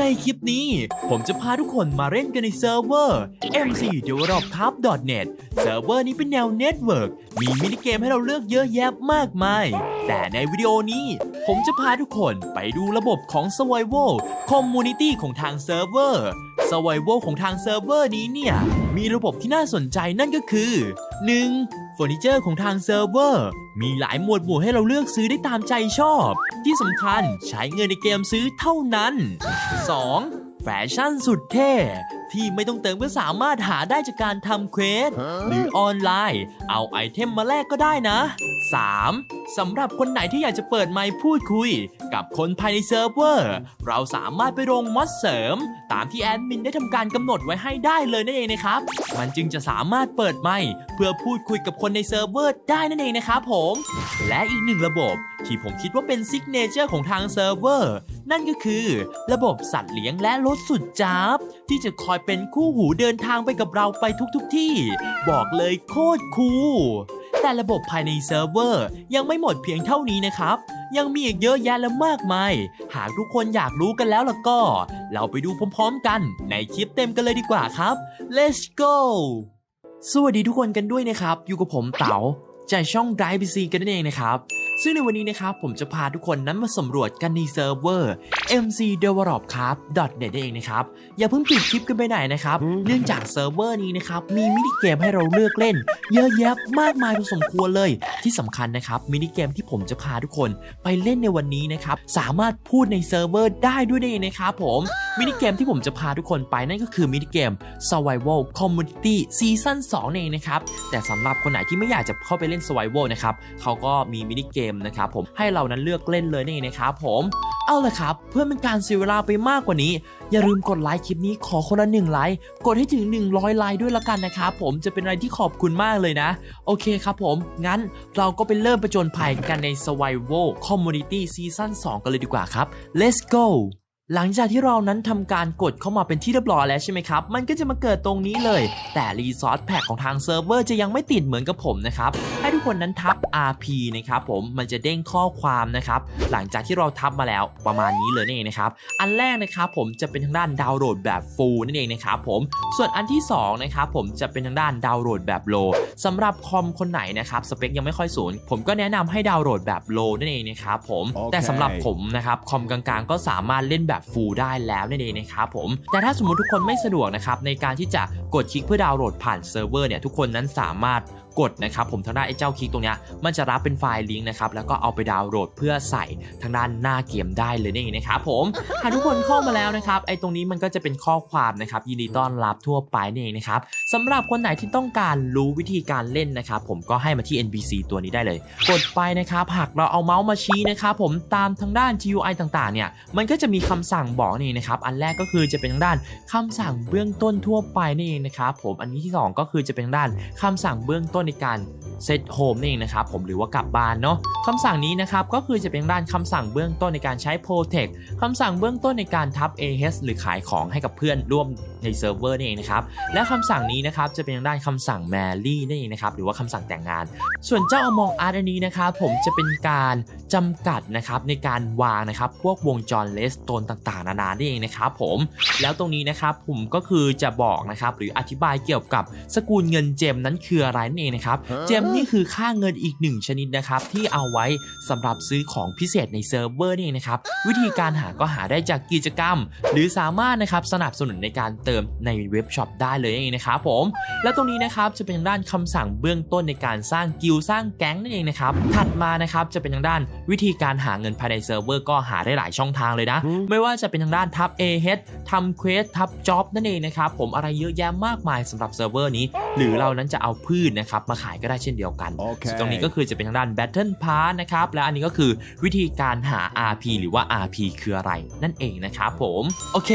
ในคลิปนี้ ผมจะพาทุกคนมาเล่นกันในเซิร์ฟเวอร์ mc.developcraft.net เซิร์ฟเวอร์นี้เป็นแนวเน็ตเวิร์กมีมินิเกมให้เราเลือกเยอะแยะมากมาย แต่ในวิดีโอนี้ ผมจะพาทุกคนไปดูระบบของ Survival Community ของทางเซิร์ฟเวอร์ Survival ของทางเซิร์ฟเวอร์นี้เนี่ย มีระบบที่น่าสนใจนั่นก็คือ 1. เฟอร์นิเจอร์ของทางเซิร์ฟเวอร์ มีหลายหมวดหมู่ให้เราเลือกซื้อได้ตามใจชอบ ที่สำคัญใช้เงินในเกมซื้อเท่านั้น 2. แฟชั่นสุดเท่ ที่ไม่ต้องเติมก็สามารถหาได้จากการทำเควสหรือออนไลน์ เอาไอเทมมาแลกก็ได้นะ 3. สำหรับคนไหนที่อยากจะเปิดไมค์พูดคุย กับคนภายในเซิร์ฟเวอร์ เราสามารถไปลงมอดเสริม ตามที่แอดมินได้ทำการกำหนดไว้ให้ได้เลยนั่นเองนะครับ มันจึงจะสามารถเปิดไมค์เพื่อพูดคุยกับคนในเซิร์ฟเวอร์ได้นั่นเองนะครับผม และอีกหนึ่งระบบที่ผมคิดว่าเป็นซิกเนเจอร์ของทางเซิร์ฟเวอร์ นั่นก็คือระบบสัตว์เลี้ยงและรถสุดจับที่จะคอยเป็นคู่หูเดินทางไปกับเราไปทุกๆทที่ บอกเลยโคตรคูลแต่ระบบภายในเซิร์ฟเวอร์ยังไม่หมดเพียงเท่านี้นะครับยังมีอีกเยอะแยะและมากมาย หากทุกคนอยากรู้กันแล้วล่ะก็ เราไปดูพร้อมๆกันในคลิปเต็มกันเลยดีกว่าครับ let's go สวัสดีทุกคนกันด้วยนะครับ อยู่กับผมเต๋าจากช่อง Drive PC กันนั่นเองนะครับ ซึ่งในวันนี้นะครับผมจะพาทุกคนนั้นมาสำรวจกันในเซิร์ฟเวอร์ mcdevelopcraft.net นั่นเองนะครับ อย่าเพิ่งปิดคลิปกันไปไหนนะครับ เนื่องจากเซิร์ฟเวอร์นี้นะครับ มีมินิเกมให้เราเลือกเล่น เยอะแยะมากมายพอสมควรเลย ที่สำคัญนะครับมินิเกมที่ผมจะพาทุกคนไปเล่นในวันนี้นะครับ สามารถพูดในเซิร์ฟเวอร์ได้ด้วยนั่นเองนะครับผมมินิเกมที่ผมจะพาทุกคนไปนั่นก็คือมินิเกม Survival Community Season 2นั่นเองนะครับแต่สำหรับคนไหนที่ไม่อยากจะเข้าไปเล่น Survival นะครับเขาก็มีมินิเกมนะครับผมให้เรานั้นเลือกเล่นเลยนี่นเองนะครับผมเอาละครับ เพื่อเป็นการเสียเวลาไปมากกว่านี้ อย่าลืมกดไลค์คลิปนี้ขอคนละหนึ่งไลค์กดให้ถึง 100ไลค์ด้วยละกันนะครับผมจะเป็นอะไรที่ขอบคุณมากเลยนะ โอเคครับผม งั้นเราก็ไปเริ่มประจนภัยกันใน Survival Community Season 2 กันเลยดีกว่าครับ let's go หลังจากที่เรานั้นทำการกดเข้ามาเป็นที่เรียบร้อยแล้วใช่ไหมครับ มันก็จะมาเกิดตรงนี้เลย แต่รีซอสแพ็ของทางเซิร์ฟเวอร์จะยังไม่ติดเหมือนกับผมนะครับ ให้ทุกคนนั้นทับ RP นะครับผม มันจะเด้งข้อความนะครับ หลังจากที่เราทับมาแล้วประมาณนี้เลยนั่เองนะครับ อันแรกนะครับผมจะเป็นทางด้านดาวน์โหลดแบบฟูลนั่นเองนะครับผม ส่วนอันที่สองนะครับผมจะเป็นทางด้านดาวน์โหลดแบบโลสำหรับคอมคนไหนนะครับสเปคยังไม่ค่อยสูงผมก็แนะนำให้ดาวน์โหลดแบบโลนั่นเองนะครับผมโอเคแต่สำหรับผมนะครับคอมกลางๆ ก็สามารถเล่นแบบฟูลได้แล้วนั่นเองนะครับผม แต่ถ้าสมมติทุกคนไม่สะดวกนะครับในการที่จะกดคลิกเพื่อดาวน์โหลดผ่านเซิร์ฟเวอร์เนี่ยทุกคนนั้นสามารถ กดนะครับผมทางด้านไอ้เจ้าคลิกตรงเนี้ยมันจะรับเป็นไฟล์ลิงก์นะครับแล้วก็เอาไปดาวน์โหลดเพื่อใส่ทางด้านหน้าเกมได้เลยนั่นเองนะครับผมหากทุกคนเข้ามาแล้วนะครับไอ้ตรงนี้มันก็จะเป็นข้อความนะครับยินดีต้อนรับทั่วไปนั่นเองนะครับสำหรับคนไหนที่ต้องการรู้วิธีการเล่นนะครับผมก็ให้มาที่ NPC ตัวนี้ได้เลย กดไปนะครับหากเราเอาเมาส์มาชี้นะครับผมตามทางด้าน GUI ต่างๆเนี่ยมันก็จะมีคำสั่งบอกนี่นะครับอันแรกก็คือจะเป็นทางด้านคำสั่งเบื้องต้นทั่วไปนี่เองนะครับผมอันนี้ที่สองก็คือจะเป็นทางด้านคำสั่งเบื้องต้นในการเซตโฮมนี่เองนะครับผมหรือว่ากลับบ้านเนาะคำสั่งนี้นะครับก็คือจะเป็นด้านคำสั่งเบื้องต้นในการใช้ Protect คำสั่งเบื้องต้นในการทับ AH หรือขายของให้กับเพื่อนร่วม ในเซิร์ฟเวอร์นี่เองนะครับ และคำสั่งนี้นะครับจะเป็นทางด้านคำสั่ง Marry นั่นเองนะครับหรือว่าคำสั่งแต่งงาน ส่วนเจ้า Among Us อันนี้นะครับผมจะเป็นการจำกัดนะครับในการวางนะครับพวกวงจรเลสโตนต่างๆ นานานี่เองนะครับผมแล้วตรงนี้นะครับผมก็คือจะบอกนะครับหรืออธิบายเกี่ยวกับสกุลเงินเจมนั้นคืออะไรนั่นเองนะครับเจมนี่คือค่าเงินอีกหนึ่งชนิดนะครับที่เอาไว้สำหรับซื้อของพิเศษในเซิร์ฟเวอร์นี่เองนะครับวิธีการหาก็หาได้จากกิจกรรม หรือสามารถนะครับสนับสนุนในการเติมในเว็บช็อปได้เลยนั่นเองนะครับผมและตรงนี้นะครับจะเป็นทางด้านคำสั่งเบื้องต้นในการสร้างกิลด์สร้างแก๊งนั่นเองนะครับถัดมานะครับจะเป็นทางด้านวิธีการหาเงินภายในเซิร์ฟเวอร์ก็หาได้หลายช่องทางเลยนะ ไม่ว่าจะเป็นทางด้านทับ A h ทำเควสทับจ็อบนั่นเองนะครับผมอะไรเยอะแยะมากมายสำหรับเซิร์ฟเวอร์นี้ หรือเรานั้นจะเอาพืชนะครับมาขายก็ได้เช่นเดียวกันโอเคส่วนตรงนี้ก็คือจะเป็นทางด้าน Battle Pass นะครับและอันนี้ก็คือวิธีการหา RP หรือว่า RP คืออะไรนั่นเองนะครับผมโอเค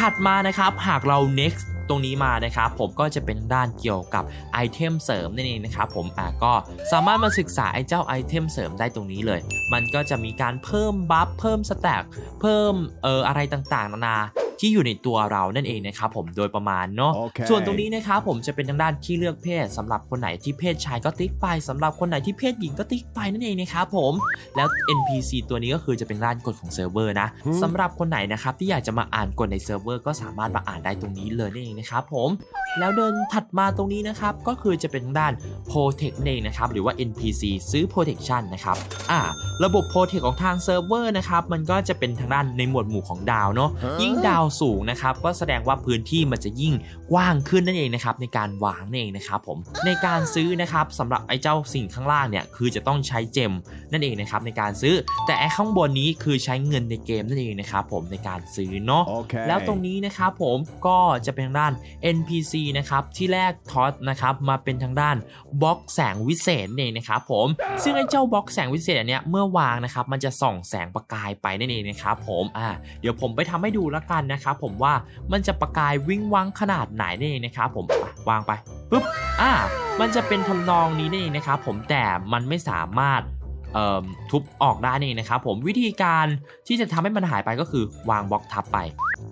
ถัดมานะครับหากเรา next ตรงนี้มานะครับผมก็จะเป็นด้านเกี่ยวกับไอเทมเสริมนั่นเองนะครับผมอะก็สามารถมาศึกษาไอเจ้าไอเทมเสริมได้ตรงนี้เลย มันก็จะมีการเพิ่มบัฟเพิ่มสแต็กเพิ่มเอออะไรต่างๆนานา ที่อยู่ในตัวเรานั่นเองนะครับผมโดยประมาณเนาะโอเคส่วนตรงนี้นะครับผมจะเป็นทางด้านที่เลือกเพศสำหรับคนไหนที่เพศชายก็ติ๊กไปสำหรับคนไหนที่เพศหญิงก็ติ๊กไปนั่นเองนะครับผมแล้ว NPC ตัวนี้ก็คือจะเป็นด้านกฎของเซิร์ฟเวอร์นะอืมสำหรับคนไหนนะครับที่อยากจะมาอ่านกฎในเซิร์ฟเวอร์ก็สามารถมาอ่านได้ตรงนี้เลยนั่นเองนะครับผมแล้วเดินถัดมาตรงนี้นะครับก็คือจะเป็นทางด้าน Protect นั่นเองนะครับหรือว่า NPC ซื้อ Protection นะครับอ่า ระบบ Protect ของทางเซิร์ฟเวอร์นะครับมันก็จะเป็นทางด้านในหมวดหมู่ของดาวเนาะฮะยิ่งดาวสูงนะครับก็แสดงว่าพื้นที่มันจะยิ่งกว้างขึ้นนั่นเองนะครับในการวางนั่นเองนะครับผมในการซื้อนะครับสำหรับไอ้เจ้าสิ่งข้างล่างเนี่ยคือจะต้องใช้เจมนั่นเองนะครับในการซื้อ แต่ไอ้ข้างบนนี้คือใช้เงินในเกมนั่นเองนะครับผมในการซื้อเนาะโอเคแล้วตรงนี้นะครับผมก็จะเป็นทางด้าน NPC นะครับที่แรกทอสนะครับมาเป็นทางด้านบล็อกแสงวิเศษนั่นเองนะครับผมซึ่งไอ้เจ้าบล็อกแสงวิเศษอันเนี้ยเมื่อวางนะครับมันจะส่องแสงประกายไปนั่นเองนะครับผมอ่าเดี๋ยวผมไปทำให้ดูแล้วกันนะครับผมว่ามันจะประกายวิ่งวังขนาดไหนนั่นเองนะครับผมวางไปปุ๊บอ่ามันจะเป็นทำนองนี้นั่นเองนะครับผมแต่มันไม่สามารถเอ่อทุบออกได้นี่นะครับผมวิธีการที่จะทำให้มันหายไปก็คือวางบล็อกทับไป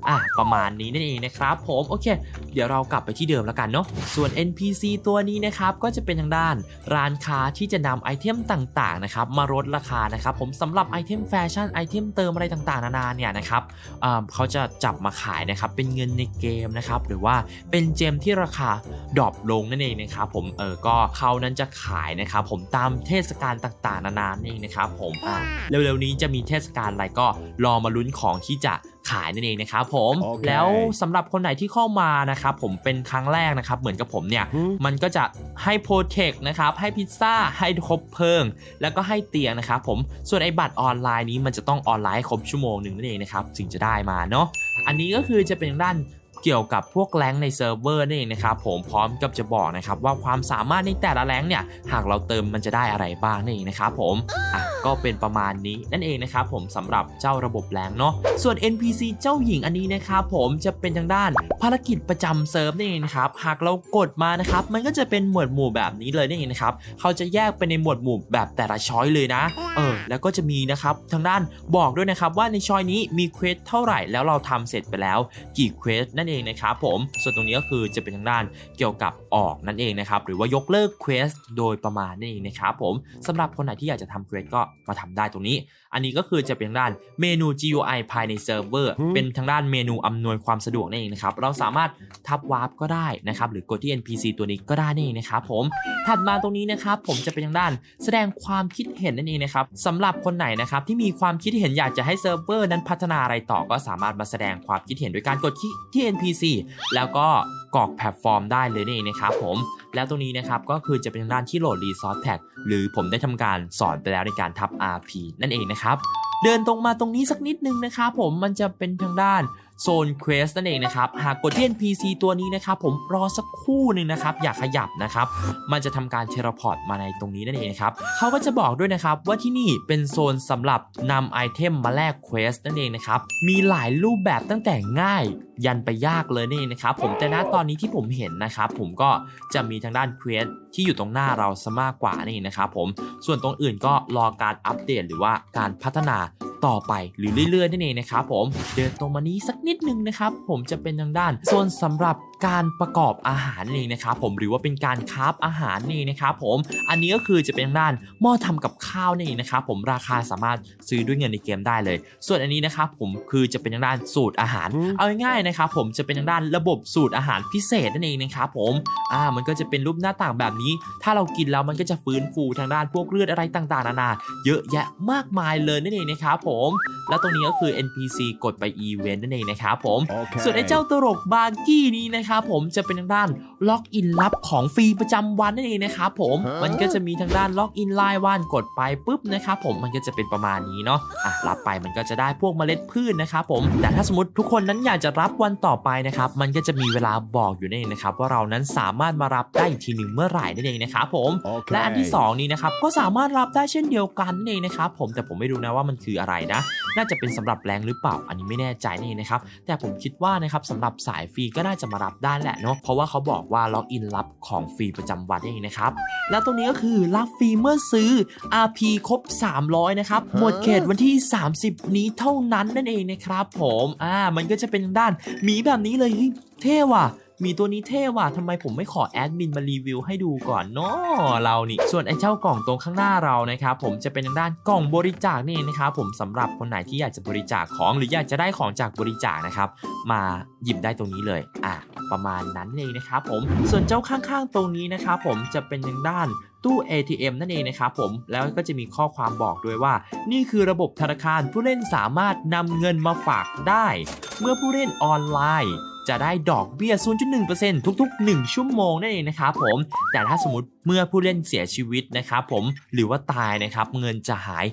อะประมาณนี้นั่นเองนะครับผมโอเค เดี๋ยวเรากลับไปที่เดิมแล้วกันเนาะส่วน NPC ตัวนี้นะครับก็จะเป็นทางด้านร้านค้าที่จะนำไอเทมต่างๆนะครับมาลดราคานะครับผมสำหรับไอเทมแฟชั่นไอเทมเติมอะไรต่างๆนานาเนี่ยนะครับอ่าเขาจะจับมาขายนะครับเป็นเงินในเกมนะครับหรือว่าเป็นเจมที่ราคาดรอปลงนั่นเองนะครับผมเออก็เขานั้นจะขายนะครับผมตามเทศกาลต่างๆนานานั่นเองนะครับผมอ่าเร็วๆนี้จะมีเทศกาลอะไรก็รอมาลุ้นของที่จะ ขายนั่นเองนะครับผมโอเคแล้วสำหรับคนไหนที่เข้ามานะครับผมเป็นครั้งแรกนะครับเหมือนกับผมเนี่ยหืมมันก็จะให้โปรเทคนะครับให้พิซซ่าให้ครบเพลิง แล้วก็ให้เตียงนะครับผมส่วนไอ้บัตรออนไลน์นี้มันจะต้องออนไลน์ให้ครบชั่วโมงหนึ่งนั่นเองนะครับถึงจะได้มาเนาะอันนี้ก็คือจะเป็นด้าน เกี่ยวกับพวกแรงค์ในเซิร์ฟเวอร์นั่นเองนะครับผมพร้อมกับจะบอกนะครับว่าความสามารถในแต่ละแรงค์เนี่ยหากเราเติมมันจะได้อะไรบ้างนั่นเองนะครับผมอะก็เป็นประมาณนี้นั่นเองนะครับผมสำหรับเจ้าระบบแรงค์เนาะส่วน NPC เจ้าหญิงอันนี้นะครับผมจะเป็นทางด้านภารกิจประจำเซิร์ฟนั่นเองนะครับหากเรากดมานะครับมันก็จะเป็นหมวดหมู่แบบนี้เลยนั่นเองนะครับเขาจะแยกเป็นในหมวดหมู่แบบแต่ละช้อยเลยนะเออแล้วก็จะมีนะครับทางด้านบอกด้วยนะครับว่าในช้อยนี้มีเควสเท่าไหร่แล้วเราทำเสร็จไปแล้วกี่เควสนั่นเองเองนะครับผมส่วนตรงนี้ก็คือจะเป็นทางด้านเกี่ยวกับออกนั่นเองนะครับหรือว่ายกเลิกเควสโดยประมาณนั่นเองนะครับผมสำหรับคนไหนที่อยากจะทำเควสก็มาทำได้ตรงนี้ อันนี้ก็คือจะเป็นทางด้านเมนู GUI ภายในเซิร์ฟเวอร์หืมเป็นทางด้านเมนูอำนวยความสะดวกนั่นเองนะครับเราสามารถทับวาร์ปก็ได้นะครับหรือกดที่ NPC ตัวนี้ก็ได้นั่นเองนะครับผมถัดมาตรงนี้นะครับผมจะเป็นทางด้านแสดงความคิดเห็นนั่นเองนะครับสำหรับคนไหนนะครับที่มีความคิดเห็นอยากจะให้เซิร์ฟเวอร์นั้นพัฒนาอะไรต่อก็สามารถมาแสดงความคิดเห็นโดยการกดที่ที่ NPC แล้วก็กรอกแพลตฟอร์มได้เลยนั่นเองนะครับผมแล้วตรงนี้นะครับก็คือจะเป็นทางด้านที่โหลด Resource Tag หรือผมได้ทำการสอนไปแล้วในการทับ RP นั่นเองนะครับ เดินตรงมาตรงนี้สักนิดนึงนะครับผมมันจะเป็นทางด้าน โซนเควสนั่นเองนะครับ หากกดที่ NPC ตัวนี้นะครับ ผมรอสักครู่หนึ่งนะครับ อย่าขยับนะครับ มันจะทำการเทเลพอร์ตมาในตรงนี้นั่นเองนะครับเขาก็จะบอกด้วยนะครับว่าที่นี่เป็นโซนสำหรับนำไอเทมมาแลกเควสนั่นเองนะครับ มีหลายรูปแบบตั้งแต่ง่ายยันไปยากเลยนี่นะครับผมแต่ณตอนนี้ที่ผมเห็นนะครับผมก็จะมีทางด้านเควสที่อยู่ตรงหน้าเราซะมากกว่านี่นะครับผมส่วนตรงอื่นก็รอการอัปเดตหรือว่าการพัฒนา ต่อไปหรือเรื่อยๆนั่นเองนะครับผมเดินตรงมานี้สักนิดนึงนะครับผมจะเป็นทางด้านโซนสำหรับ การประกอบอาหารนี่นะครับผมหรือว่าเป็นการคราฟอาหารนี่นะครับผมอันนี้ก็คือจะเป็นทางด้านหม้อทำกับข้าวนี่นะครับผมราคาสามารถซื้อด้วยเงินในเกมได้เลย ส่วนอันนี้นะครับผมคือจะเป็นทางด้านสูตรอาหารอืมเอาง่ายๆนะครับผมจะเป็นทางด้านระบบสูตรอาหารพิเศษนั่นเองนะครับผมอ่ามันก็จะเป็นรูปหน้าต่างแบบนี้ ถ้าเรากินแล้วมันก็จะฟื้นฟูทางด้านพวกเลือดอะไรต่างๆนานาเยอะแยะมากมายเลยนั่นเองนะครับผมแล้วตรงนี้ก็คือ NPC กดไปอีเวนต์นั่นเองนะครับผมโอเคส่วนไอ้เจ้าตลกบาร์กี้นี้นะครับผมจะเป็นทางด้านล็อกอินลับของฟรีประจำวันนั่นเองนะครับผมฮะมันก็จะมีทางด้านล็อกอินรายวันกดไปปุ๊บนะครับผมมันก็จะเป็นประมาณนี้เนาะอะรับไปมันก็จะได้พวกเมล็ดพืชนะครับผมแต่ถ้าสมมติทุกคนนั้นอยากจะรับวันต่อไปนะครับมันก็จะมีเวลาบอกอยู่นั่นเองนะครับว่าเรานั้นสามารถมารับได้อีกทีหนึ่งเมื่อไหร่นั่นเองนะครับผมโอเคและอันที่ 2 นี้นะครับก็สามารถรับได้เช่นเดียวกันนั่นเองนะครับผมแต่ผมไม่รู้นะว่ามันคืออะไรนะ น่าจะเป็นสำหรับแรงหรือเปล่าอันนี้ไม่แน่ใจนี่นะครับแต่ผมคิดว่านะครับสำหรับสายฟรีก็น่าจะมารับได้แหละเนาะเพราะว่าเขาบอกว่าล็อกอินรับของฟรีประจำวันนี่นะครับ แล้วตรงนี้ก็คือรับฟรีเมื่อซื้อ RP ครบ 300 นะครับ หมดเขตวันที่ 30 นี้เท่านั้นนั่นเองนะครับผม อ่า มันก็จะเป็นด้านหมีแบบนี้เลยเฮ้ยเท่ว่ะ มีตัวนี้เท่ว่ะทำไมผมไม่ขอแอดมินมารีวิวให้ดูก่อนเนาะเรานี่ ส่วนไอ้เจ้ากล่องตรงข้างหน้าเรานะครับผมจะเป็นทางด้านกล่องบริจาคนี่นะครับผมสำหรับคนไหนที่อยากจะบริจาคของ หรืออยากจะได้ของจากบริจาคนะครับมาหยิบได้ตรงนี้เลยอะประมาณนั้นเองนะครับผมส่วนเจ้าข้างๆตรงนี้นะครับผมจะเป็นทางด้านตู้ ATM นั่นเองนะครับผม แล้วก็จะมีข้อความบอกด้วยว่า นี่คือระบบธนาคารผู้เล่นสามารถนำเงินมาฝากได้ เมื่อผู้เล่นออนไลน์ จะได้ดอกเบี้ย 0.1%ทุก ๆ 1 ชั่วโมงนั่นเองนะครับผม แต่ถ้าสมมติเมื่อผู้เล่นเสียชีวิตนะครับผม หรือว่าตายนะครับ เงินจะหาย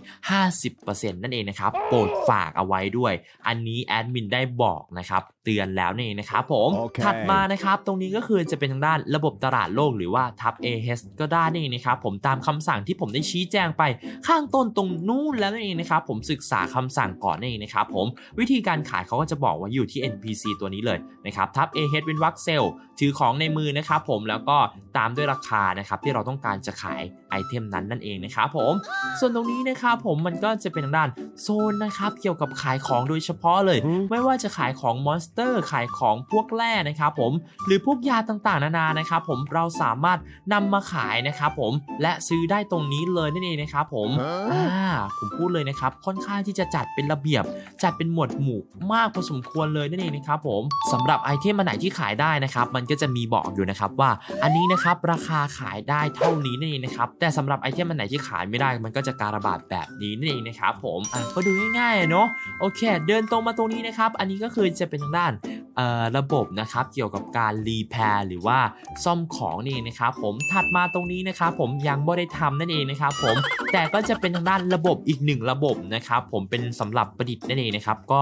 50%นั่นเองนะครับ โปรดฝากเอาไว้ด้วย อันนี้แอดมินได้บอกนะครับ เตือนแล้วนี่นเองนะครับผมโอเคถัดมานะครับ ตรงนี้ก็คือจะเป็นทางด้านระบบตลาดโลกหรือว่าทับ AHS ก็ได้นี่นเองนะครับผมตามคำสั่งที่ผมได้ชี้แจงไปข้างต้นตรงนู้นแล้วนั่นเองนะครับผมศึกษาคำสั่งก่อนนั่นเองนะครับผมวิธีการขายเขาก็จะบอกว่าอยู่ที่ NPC ตัวนี้เลยนะครับทับ A H เป็นวักเซลถือของในมือนะครับผมแล้วก็ตามด้วยราคานะครับที่เราต้องการจะขายไอเทมนั้นนั่นเองนะครับผม ส่วนตรงนี้นะครับผมมันก็จะเป็นทางด้านโซนนะครับเกี่ยวกับขายของโดยเฉพาะเลยอืมไม่ว่าจะขายของมอนสเตอร์ ขายของพวกแร่นะครับผมหรือพวกยาต่างๆ นานานะครับผมเราสามารถนำมาขายนะครับผมและซื้อได้ตรงนี้เลยนั่นเองนะครับผมอ่าผมพูดเลยนะครับค่อนข้างที่จะจัดเป็นระเบียบ จัดเป็นหมวดหมู่มากพอสมควรเลยนั่นเองนะครับผมสำหรับไอเทมอันไหนที่ขายได้นะครับ มันก็จะมีบอกอยู่นะครับว่าอันนี้นะครับราคาขายได้เท่านี้นั่นเองนะครับแต่สำหรับไอเทมอันไหนที่ขายไม่ได้มันก็จะการระบาดแบบนี้นั่นเองนะครับผมอะก็ดูง่ายๆเนาะโอเค เดินตรงมาตรงนี้นะครับ อันนี้ก็คือจะเป็นทางด้านเอ่อระบบนะครับเกี่ยวกับการรีแพร์หรือว่าซ่อมของนี่เองนะครับผมถัดมาตรงนี้นะครับผมยังไม่ได้ทำนั่นเองนะครับผมแต่ก็จะเป็นทางด้านระบบอีกหนึ่งระบบนะครับ ผมเป็นสำหรับประดิษฐ์นั่นเองนะครับ ก็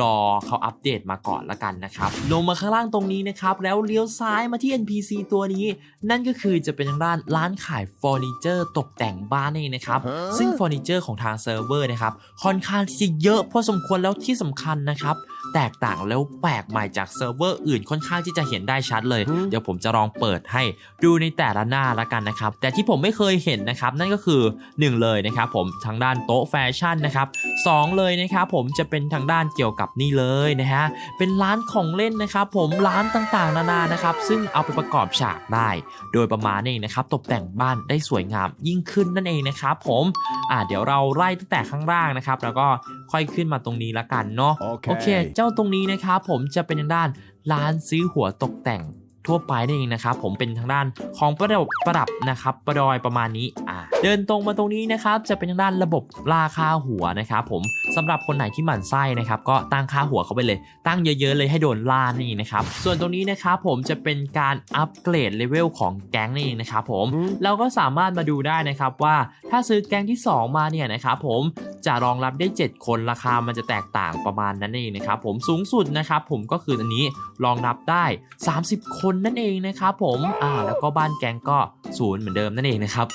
รอเขาอัปเดตมาก่อนละกันนะครับ ลงมาข้างล่างตรงนี้นะครับ แล้วเลี้ยวซ้ายมาที่ NPC ตัวนี้ นั่นก็คือจะเป็นทางด้านร้านขายเฟอร์นิเจอร์ตกแต่งบ้านนั่นเองนะครับฮะซึ่งเฟอร์นิเจอร์ของทางเซิร์ฟเวอร์นะครับ ค่อนข้างที่จะเยอะพอสมควรแล้วที่สำคัญนะครับ แตกต่างแล้วแปลกใหม่จากเซิร์ฟเวอร์อื่นค่อนข้างที่จะเห็นได้ชัดเลยอืมเดี๋ยวผมจะลองเปิดให้ดูในแต่ละหน้าละกันนะครับ แต่ที่ผมไม่เคยเห็นนะครับ นั่นก็คือ 1 เลยนะครับผมทางด้านโต๊ะแฟชั่นนะครับสองเลยนะครับผมจะเป็นทางด้านเกี่ยวกับนี่เลยนะฮะเป็นร้านของเล่นนะครับผมร้านต่างๆ นานานะครับ ซึ่งเอาไปประกอบฉากได้ โดยประมาณนี้นะครับตกแต่งบ้านได้สวยงามยิ่งขึ้นนั่นเองนะครับผมอ่าเดี๋ยวเราไล่ตั้งแต่ข้างล่างนะครับ แล้วก็ ค่อยขึ้นมาตรงนี้ละกันเนาะโอเคโอเคเจ้าตรงนี้นะครับผมจะเป็นทางด้านร้านซื้อหัวตกแต่ง ทั่วไปนั่นเองนะครับผมเป็นทางด้านของประดับประดับนะครับประดอยประมาณนี้อ่าเดินตรงมาตรงนี้นะครับจะเป็นทางด้านระบบราคาหัวนะครับผมสำหรับคนไหนที่หมั่นไส้นะครับก็ตั้งค่าหัวเขาไปเลย ตั้งเยอะๆเลยให้โดนล่านี่นะครับส่วนตรงนี้นะครับผมจะเป็นการอัปเกรดเลเวลของแก๊งนี่เองนะครับผมอืมเราก็สามารถมาดูได้นะครับว่าถ้าซื้อแก๊งที่ 2 มาเนี่ยนะครับผมจะรองรับได้ 7 คนราคามันจะแตกต่างประมาณนั้นเองนะครับผมสูงสุดนะครับผมก็คืออันนี้รองรับได้ 30 คนนั่นเองนะครับผมอ่าแล้วก็บ้านแกงก็ศูนย์เหมือนเดิมนั่นเองนะครับ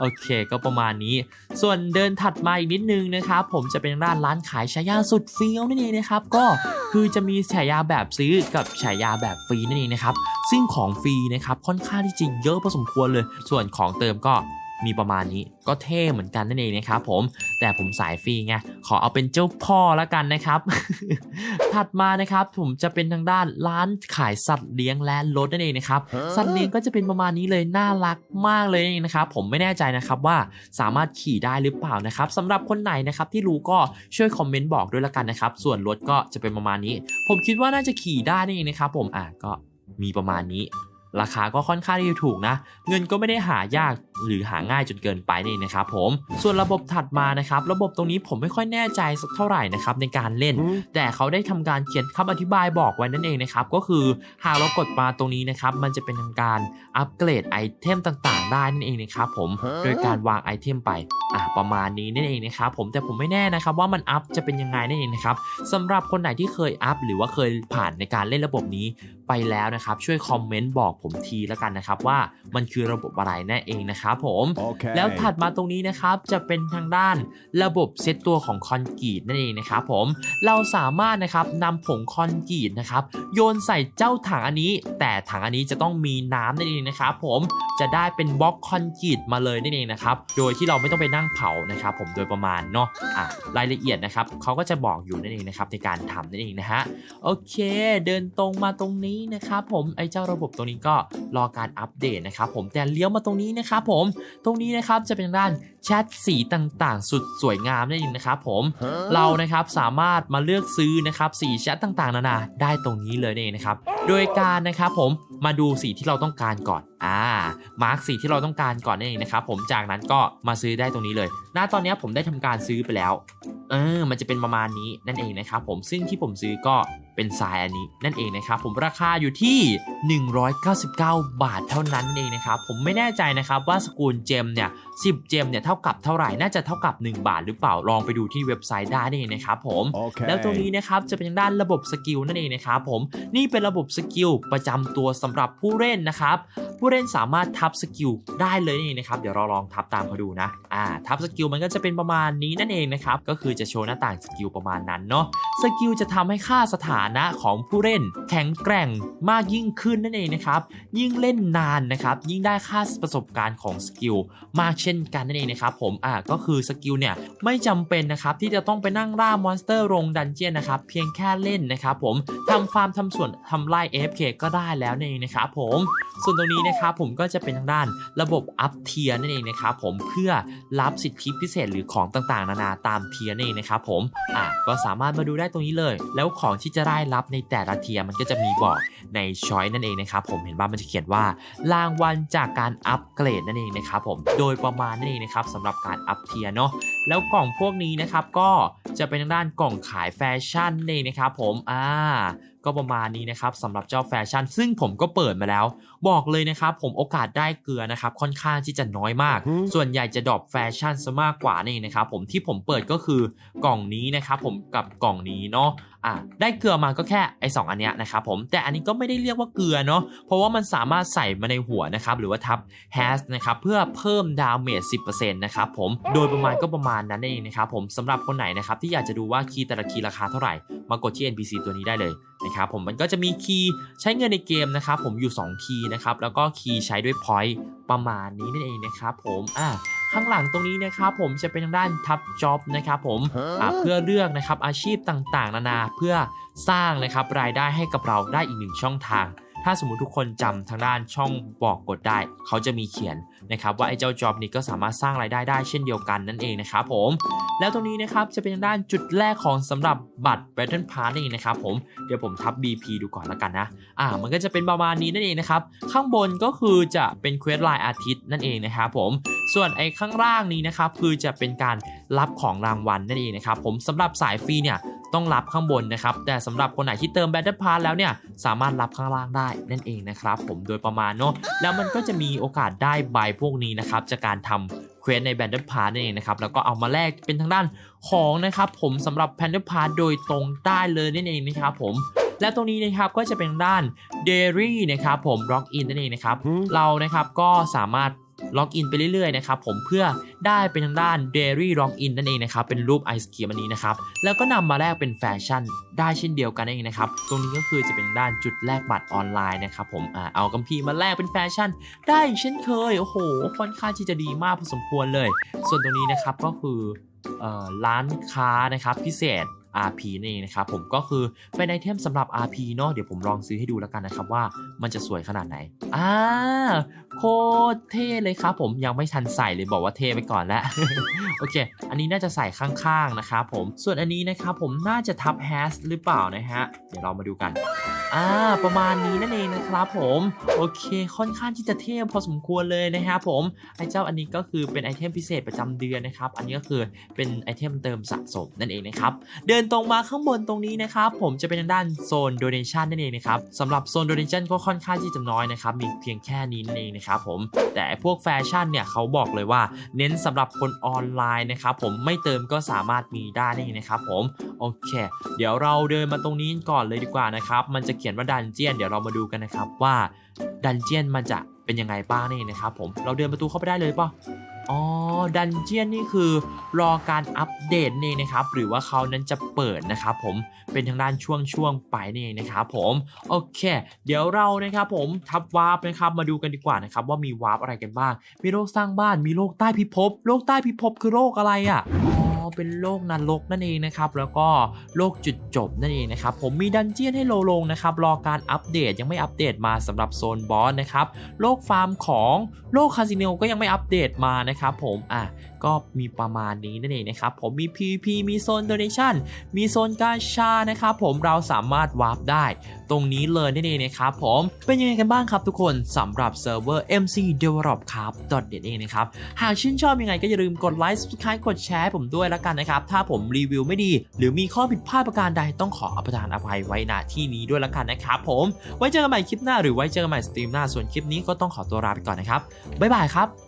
โอเคก็ประมาณนี้ ส่วนเดินถัดมาอีกนิดนึงนะครับผมจะเป็นร้านร้านขายฉายาสุดเฟี้ยวนั่นเองนะครับก็คือจะมีฉายาแบบซื้อกับฉายาแบบฟรีนั่นเองนะครับซึ่งของฟรีนะครับค่อนข้างที่จริงเยอะพอสมควรเลย ส่วนของเติมก็ มีประมาณนี้ก็เท่เหมือนกันนั่นเองนะครับผมแต่ผมสายฟรีไงขอเอาเป็นเจ้าพ่อแล้วกันนะครับ ถัดมานะครับผมจะเป็นทางด้านร้านขายสัตว์เลี้ยงและรถนั่นเองนะครับฮะสัตว์เลี้ยงก็จะเป็นประมาณนี้เลยน่ารักมากเลยนะครับผมไม่แน่ใจนะครับว่าสามารถขี่ได้หรือเปล่านะครับสำหรับคนไหนนะครับที่รู้ก็ช่วยคอมเมนต์บอกด้วยละกันนะครับส่วนรถก็จะเป็นประมาณนี้ ผมคิดว่าน่าจะขี่ได้นี่นเองนะครับผมอะก็มีประมาณนี้ราคาก็ค่อนข้างที่จะถูกนะ เงินก็ไม่ได้หายาก หรือหาง่ายจนเกินไปนี่นะครับผมส่วนระบบถัดมานะครับระบบตรงนี้ผมไม่ค่อยแน่ใจสักเท่าไหร่นะครับในการเล่นอืมแต่เขาได้ทำการเขียนคำอธิบายบอกไว้นั่นเองนะครับก็คือหากเรากดมาตรงนี้นะครับมันจะเป็นทางการอัปเกรดไอเทมต่างๆ ได้นั่นเองนะครับผมฮะโดยการวางไอเทมไปอะประมาณนี้นั่นเองนะครับผมแต่ผมไม่แน่นะครับว่ามันอัพจะเป็นยังไงนั่นเองนะครับสำหรับคนไหนที่เคยอัพหรือว่าเคยผ่านในการเล่นระบบนี้ไปแล้วนะครับช่วยคอมเมนต์บอกผมทีแล้วกันนะครับว่ามันคือระบบอะไรนั่นเองนะครับนะครับผม Okay. แล้วถัดมาตรงนี้นะครับจะเป็นทางด้านระบบเซตตัวของคอนกรีตนั่นเองนะครับผมเราสามารถนะครับนำผงคอนกรีตนะครับโยนใส่เจ้าถังอันนี้ แต่ถังอันนี้จะต้องมีน้ำนั่นเองนะครับผมจะได้เป็นบล็อกคอนกรีตมาเลยนั่นเองนะครับโดยที่เราไม่ต้องไปนั่งเผานะครับผมโดยประมาณเนาะอะรายละเอียดนะครับเขาก็จะบอกอยู่นั่นเองนะครับในการทำนั่นเองนะฮะโอเค เดินตรงมาตรงนี้นะครับผมไอ้เจ้าระบบตรงนี้ก็รอการอัปเดตนะครับผมแต่เลี้ยวมาตรงนี้นะครับผมตรงนี้นะครับจะเป็นด้าน แชทสีต่างๆ สุดสวยงามนั่นเองนะครับผม Huh? เรานะครับสามารถมาเลือกซื้อนะครับสีแชทต่างๆนานาได้ตรงนี้เลยนั่นเองนะครับโดยการนะครับผมมาดูสีที่เราต้องการก่อนอ่ามาร์กสีที่เราต้องการก่อนนั่นเองนะครับผมจากนั้นก็มาซื้อได้ตรงนี้เลยณตอนนี้ผมได้ทำการซื้อไปแล้วเออมันจะเป็นประมาณนี้นั่นเองนะครับผมซึ่งที่ผมซื้อก็เป็นทรายอันนี้นั่นเองนะครับผมราคาอยู่ที่ 199 บาทเท่านั้นเองนะครับผมไม่แน่ใจนะครับว่าสกุลเจมเนี่ย10 เจมเนี่ยเท่ากับเท่าไหร่น่าจะเท่ากับ 1 บาทหรือเปล่าลองไปดูที่เว็บไซต์ได้นั่นเองนะครับผม Okay. แล้วตรงนี้นะครับจะเป็นทางด้านระบบสกิลนั่นเองนะครับผมนี่เป็นระบบสกิลประจำตัวสำหรับผู้เล่นนะครับผู้เล่นสามารถทับสกิลได้เลยนี่นะครับเดี๋ยวเราลองทับตามเขาดูนะอ่าทับสกิลมันก็จะเป็นประมาณนี้นั่นเองนะครับก็คือจะโชว์หน้าต่างสกิลประมาณนั้นเนาะสกิลจะทำให้ค่าสถานะของผู้เล่น แข็งแกร่งมากยิ่งขึ้นนั่นเองนะครับ ยิ่งเล่นนานนะครับ ยิ่งได้ค่าประสบการณ์ของสกิลมากเช่นกันนั่นเองนะครับผมอ่าก็คือสกิลเนี่ยไม่จำเป็นนะครับที่จะต้องไปนั่งล่ามอนสเตอร์ลงดันเจียนนะครับเพียงแค่เล่นนะครับผมทำฟาร์มทำส่วนทำไล่ AFK ก็ได้แล้วนั่นเองนะครับผมส่วนตรงนี้นะครับผมก็จะเป็นทางด้านระบบอัพเทียนั่นเองนะครับผมเพื่อรับสิทธิพิเศษหรือของต่างๆ นานาตามเทียนั่นเองนะครับผมอะก็สามารถมาดูได้ตรงนี้เลย แล้วของที่จะได้รับในแต่ละเทียมันก็จะมีบอกในช้อยนั่นเองนะครับผมเห็นว่ามันจะเขียนว่ารางวัลจากการอัปเกรดนั่นเองนะครับผมโดยประมาณนั่นเองนะครับสำหรับการอัพเทียเนาะแล้วกล่องพวกนี้นะครับก็จะเป็นด้านกล่องขายแฟชั่นนี่นะครับผมอ่า ก็ประมาณนี้นะครับสำหรับเจ้าแฟชั่น ซึ่งผมก็เปิดมาแล้ว บอกเลยนะครับ ผมโอกาสได้เกลือนะครับ ค่อนข้างที่จะน้อยมากอืมส่วนใหญ่จะดรอปแฟชั่นซะมากกว่านี่นะครับ ผมที่ผมเปิดก็คือกล่องนี้นะครับ ผมกับกล่องนี้เนาะอะได้เกลือมาก็แค่ไอ้สองอันเนี้ยนะครับผมแต่อันนี้ก็ไม่ได้เรียกว่าเกลือเนาะเพราะว่ามันสามารถใส่มาในหัวนะครับหรือว่าทับ h a s นะครับเพื่อเพิ่มดาเมจ10%นะครับผมโดยประมาณก็ประมาณนั้นเองนะครับผมสำหรับคนไหนนะครับที่อยากจะดูว่าคีย์แต่ละคีย์ราคาเท่าไหร่ มากดที่ NPC ตัวนี้ได้เลยนะครับผมมันก็จะมีคีย์ใช้เงินในเกมนะครับผมอยู่ 2 คีย์นะครับแล้วก็คีย์ใช้ด้วย point ประมาณนี้นั่นเองนะครับผมอะข้างหลังตรงนี้นะครับผมจะเป็นทางด้านทับจ็อบนะครับผมอะเพื่อเลือกนะครับอาชีพต่างๆ นานาเพื่อสร้างนะครับรายได้ให้กับเราได้อีกหนึ่งช่องทาง ถ้าสมมติทุกคนจำทางด้านช่องบอกกดได้ เขาจะมีเขียนนะครับว่าไอ้เจ้าจ็อบนี้ก็สามารถสร้างรายได้ได้เช่นเดียวกันนั่นเองนะครับผม แล้วตรงนี้นะครับจะเป็นทางด้านจุดแรกของสำหรับบัตร Battle Pass นั่นเองนะครับผมเดี๋ยวผมทับ BP ดูก่อนแล้วกันนะอ่ามันก็จะเป็นประมาณนี้นั่นเองนะครับข้างบนก็คือจะเป็นเควสไลน์อาทิตย์นั่นเองนะครับผมส่วนไอ้ข้างล่างนี้นะครับคือจะเป็นการรับของรางวัลนั่นเองนะครับผมสำหรับสายฟรีเนี่ย ต้องรับข้างบนนะครับ แต่สำหรับคนไหนที่เติม Battle Pass แล้วเนี่ยสามารถรับข้างล่างได้นั่นเองนะครับผมโดยประมาณเนาะแล้วมันก็จะมีโอกาสได้ใบพวกนี้นะครับจากการทำเควสใน Battle Pass นั่นเองนะครับแล้วก็เอามาแลกเป็นทางด้านของนะครับผมสำหรับ p a n d a Pass โดยตรงได้เลยนั่นเองนะครับผมและตรงนี้นะครับก็จะเป็นด้าน Dairy นะครับผม Log In นั่นเองนะครับอืมเรานะครับก็สามารถ ล็อกอินไปเรื่อยๆนะครับผมเพื่อได้เป็นทางด้าน Dairy Log In นั่นเองนะครับเป็นรูปไอศครีมอันนี้นะครับแล้วก็นำมาแลกเป็นแฟชั่นได้เช่นเดียวกันนั่นเองนะครับตรงนี้ก็คือจะเป็นด้านจุดแลกบัตรออนไลน์นะครับผมเอากัมพีมาแลกเป็นแฟชั่น ได้เช่นเคยโอ้โหค่อนข้างที่จะดีมากพอสมควรเลย ส่วนตรงนี้นะครับก็คืออร้านค้านะครับพิเศษ RP นี่นเองนะครับผมก็คือเป็นไอเทมสำหรับ RP เนาะเดี๋ยวผมลองซื้อให้ดูแล้วกันนะครับว่ามันจะสวยขนาดไหนอ่า โคตรเท่เลยครับผมยังไม่ทันใส่เลยบอกว่าเท่ไปก่อนแล้วโอเค อันนี้น่าจะใส่ข้างๆนะครับผม ส่วนอันนี้นะครับผมน่าจะทับแฮชหรือเปล่านะฮะ เดี๋ยวเรามาดูกัน อ่า ประมาณนี้นั่นเองนะครับผม โอเค ค่อนข้างที่จะเท่พอสมควรเลยนะครับผม ไอ้เจ้าอันนี้ก็คือเป็นไอเทมพิเศษประจำเดือนนะครับ อันนี้ก็คือเป็นไอเทมเติมสะสมนั่นเองนะครับ เดินตรงมาข้างบนตรงนี้นะครับผมจะเป็นด้านโซน donation นั่นเองนะครับสำหรับโซน donation ก็ค่อนข้างที่จะน้อยนะครับ มีเพียงแค่นี้นั่นเองนะครับนะครับผมแต่พวกแฟชั่นเนี่ยเขาบอกเลยว่า เน้นสำหรับคนออนไลน์นะครับผมไม่เติมก็สามารถมีได้นี่นะครับผมโอเค เดี๋ยวเราเดินมาตรงนี้ก่อนเลยดีกว่านะครับมันจะเขียนว่าดันเจียนเดี๋ยวเรามาดูกันนะครับว่าดันเจียนมันจะเป็นยังไงบ้างนี่นะครับผมเราเดินประตูเข้าไปได้เลยป่ะ อ๋อ ดันเจียนนี่คือรอการอัปเดตนี่นะครับ หรือว่าเขานั้นจะเปิดนะครับผมเป็นทางด้านช่วงช่วงๆไปนี่เองนะครับผมโอเค เดี๋ยวเรานะครับผมทับวาร์ปนะครับมาดูกันดีกว่านะครับว่ามีวาร์ปอะไรกันบ้าง มีโรคสร้างบ้านมีโรคใต้พิภพโรคใต้พิภพคือโรคอะไรอะ เป็นโลกนรกนั่นเองนะครับแล้วก็โลกจุดจบนั่นเองนะครับผมมีดันเจียนให้โลลงนะครับรอการอัปเดตยังไม่อัปเดตมาสำหรับโซนบอสนะครับโลกฟาร์มของโลกคาสิโนก็ยังไม่อัปเดตมานะครับผมอะก็มีประมาณนี้นั่นเองนะครับผมมี PVP มีโซน Donation มีโซนการชานะครับผมเราสามารถวาร์ปได้ ตรงนี้เลยนั่นเองนะครับผมเป็นยังไงกันบ้างครับทุกคนสำหรับเซิร์ฟเวอร์ MC Develop ครับ .net เองนะครับหากชื่นชอบยังไงก็อย่าลืมกดไลค์ subscribe กดแชร์ผมด้วยแล้วกันนะครับ ถ้าผมรีวิวไม่ดี หรือมีข้อผิดพลาดประการใดต้องขออภัยอภัยไว้ณที่นี้ด้วยแล้วกันนะครับผมไว้เจอกันใหม่คลิปหน้าหรือไว้เจอกันใหม่สตรีมหน้าส่วนคลิปนี้ก็ต้องขอตัวลาไปก่อนนะครับบ๊ายบายครับ